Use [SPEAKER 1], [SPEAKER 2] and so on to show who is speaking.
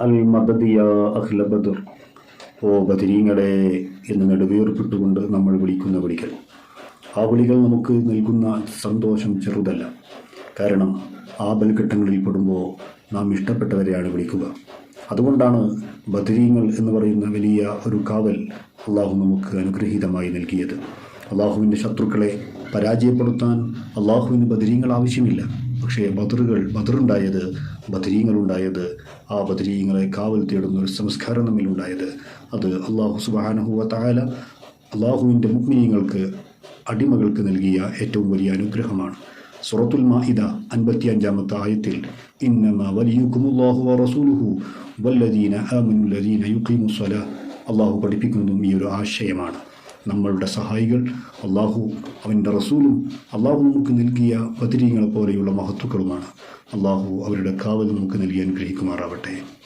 [SPEAKER 1] അൽ മദദിയ അഹ്ല ബദർ. ഓ ബദരീങ്ങളെ എന്ന് നെടുവേർപ്പെട്ടുകൊണ്ട് നമ്മൾ വിളിക്കുന്ന വിളികൾ. ആ വിളികൾ നമുക്ക് നൽകുന്ന സന്തോഷം ചെറുതല്ല. കാരണം ആ ബൽഘട്ടങ്ങളിൽ പെടുമ്പോൾ നാം ഇഷ്ടപ്പെട്ടവരെയാണ് വിളിക്കുക. അതുകൊണ്ടാണ് ബദരീങ്ങൾ എന്ന് പറയുന്ന വലിയ ഒരു കാവൽ അള്ളാഹു നമുക്ക് അനുഗ്രഹീതമായി നൽകിയത്. അള്ളാഹുവിന്റെ ശത്രുക്കളെ പരാജയപ്പെടുത്താൻ അള്ളാഹുവിന് ബദരീങ്ങൾ ആവശ്യമില്ല. പക്ഷേ ബദറുകൾ ബദറുണ്ടായത് ബദരീങ്ങളുണ്ടായത് ആ ബദരീങ്ങളെ കാവൽ തേടുന്ന ഒരു സംസ്കാരം തമ്മിലുണ്ടായത് അത് അള്ളാഹു സുബാനഹുവ താല അള്ളാഹുവിന്റെ മുഗ്നീയങ്ങൾക്ക് അടിമകൾക്ക് നൽകിയ ഏറ്റവും വലിയ അനുഗ്രഹമാണ്. സുറത്തുൽ മാഹിദ അൻപത്തി അഞ്ചാമത്തെ ആയത്തിൽ ഇന്നമ വലിയുക്കുമുല്ലാഹു റസൂലുഹു വല്ലദീന ആമനുല്ലദീന യുഖീമുസ്സല. അള്ളാഹു പഠിപ്പിക്കുന്നതും ഈ ഒരു ആശയമാണ്. നമ്മളുടെ സഹായികൾ അള്ളാഹു അവന്റെ റസൂലും അള്ളാഹു നമുക്ക് നൽകിയ ബദരീങ്ങളെ പോലെയുള്ള മഹത്വക്കളുമാണ് അള്ളാഹു അവരുടെ കാവൽ നമുക്ക് നൽകി അനുഗ്രഹിക്കുമാറാവട്ടെ